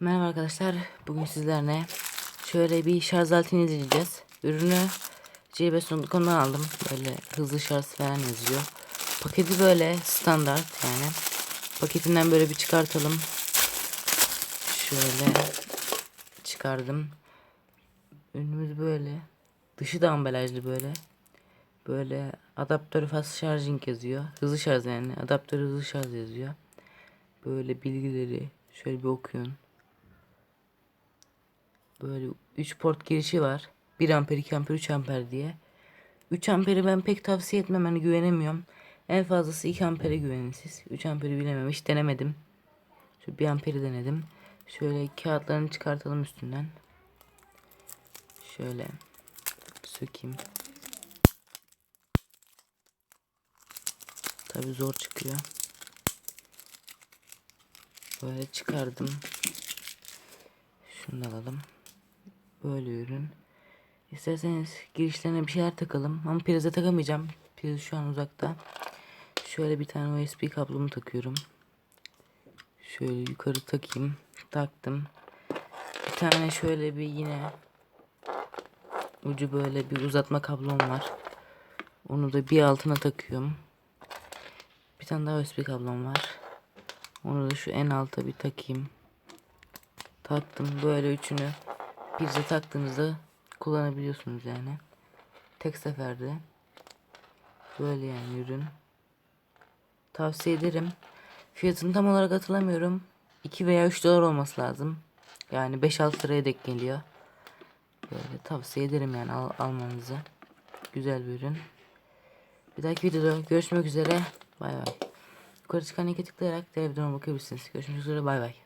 Merhaba arkadaşlar. Bugün sizlerle şöyle bir şarj aletini izleyeceğiz. Ürünü cbs.com'dan aldım. Böyle hızlı şarj falan yazıyor. Paketi böyle standart yani. Paketinden böyle bir çıkartalım. Şöyle çıkardım. Ürünümüz böyle. Dışı da ambalajlı böyle. Böyle adaptör fast charging yazıyor. Hızlı şarj yani. Adaptör hızlı şarj yazıyor. Böyle bilgileri şöyle bir okuyun. Böyle 3 port girişi var. 1 amper, 2 amper, 3 amper diye. 3 amperi ben pek tavsiye etmem. Hani güvenemiyorum. En fazlası 2 ampere güvenin siz. 3 amperi bilemem. Hiç denemedim. Şu 1 amperi denedim. Şöyle kağıtlarını çıkartalım üstünden. Şöyle sökeyim. Tabi zor çıkıyor. Böyle çıkardım. Şunu da alalım. Böyle ürün. İsterseniz girişlerine bir şeyler takalım. Ama prize takamayacağım. Priz şu an uzakta. Şöyle bir tane USB kablomu takıyorum. Şöyle yukarı takayım. Taktım. Bir tane şöyle bir yine ucu böyle bir uzatma kablom var. Onu da bir altına takıyorum. Bir tane daha USB kablom var. Onu da şu en alta bir takayım. Taktım böyle üçünü prize taktığınızda kullanabiliyorsunuz yani. Tek seferde. Böyle yani ürün. Tavsiye ederim. Fiyatını tam olarak hatırlamıyorum. 2 veya 3 dolar olması lazım. Yani 5-6 liraya denk geliyor. Böyle tavsiye ederim yani al almanızı. Güzel bir ürün. Bir dahaki videoda görüşmek üzere. Bay bay. Yukarı çıkan linke tıklayarak videoma bakabilirsiniz. Görüşmek üzere bay bay.